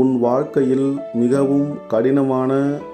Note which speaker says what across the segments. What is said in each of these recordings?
Speaker 1: உன் வாழ்க்கையில் மிகவும் கடினமான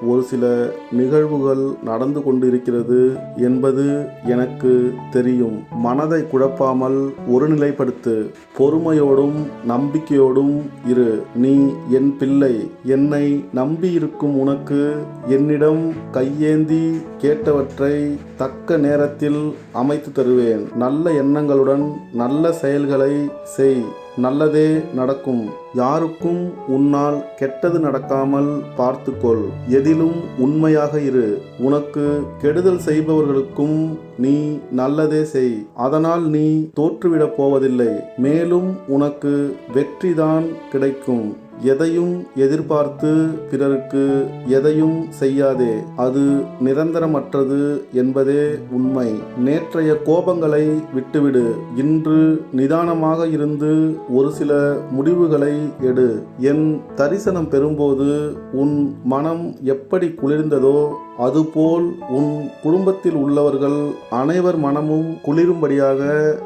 Speaker 1: ஒரு சில நிகழ்வுகள் நடந்து கொண்டிருக்கிறது என்பது எனக்கு தெரியும். மனதை குழப்பாமல் ஒருநிலைப்படுத்து. பொறுமையோடும் நம்பிக்கையோடும் இரு. நீ என் பிள்ளை. என்னை நம்பியிருக்கும் உனக்கு என்னிடம் கையேந்தி கேட்டவற்றை தக்க நேரத்தில் அமைத்து தருவேன். நல்ல எண்ணங்களுடன் நல்ல செயல்களை செய். நல்லதே நடக்கும். யாருக்கும் உன்னால் கெட்டது நடக்காமல் பார்த்துக்கொள். எதிலும் உண்மையாக இரு. உனக்கு கெடுதல் செய்பவர்களுக்கும் நீ நல்லதே செய். அதனால் நீ தோற்றுவிடப் போவதில்லை. மேலும் உனக்கு வெற்றிதான் கிடைக்கும். எதையும் எதிர்பார்த்து பிறருக்கு எதையும் செய்யாதே. அது நிரந்தரமற்றது என்பதே உண்மை. நேற்றைய கோபங்களை விட்டுவிடு. இன்று நிதானமாக இருந்து ஒரு சில முடிவுகளை எடு. என் தரிசனம் பெறும்போது உன் மனம் எப்படி குளிர்ந்ததோ அதுபோல் உன் குடும்பத்தில் உள்ளவர்கள் அனைவர் மனமும் குளிரும்படியாக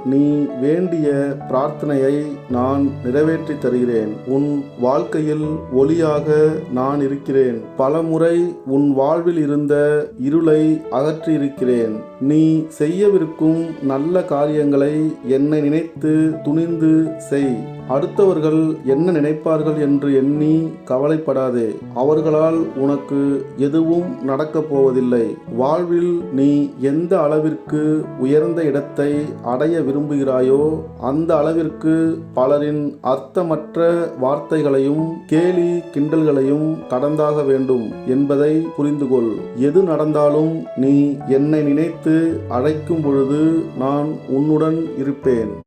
Speaker 1: நீ வேண்டிய பிரார்த்தனையை நான் நிறைவேற்றி தருகிறேன். உன் வாழ்க்கையில் ஒளியாக நான் இருக்கிறேன். பலமுறை உன் வாழ்வில் இருந்த இருளை அகற்றியிருக்கிறேன். நீ செய்யவிருக்கும் நல்ல காரியங்களை என்னை நினைத்து துணிந்து செய். அடுத்தவர்கள் என்ன நினைப்பார்கள் என்று எண்ணி கவலைப்படாதே. அவர்களால் உனக்கு எதுவும் நடக்கப் போவதில்லை. வாழ்வில் நீ எந்த அளவிற்கு உயர்ந்த இடத்தை அடைய விரும்புகிறாயோ அந்த அளவிற்கு பலரின் அர்த்தமற்ற வார்த்தைகளையும் கேலி கிண்டல்களையும் கடந்தாக வேண்டும் என்பதை புரிந்துகொள். எது நடந்தாலும் நீ என்னை நினைத்து அழைக்கும் பொழுது நான் உன்னுடன் இருப்பேன்.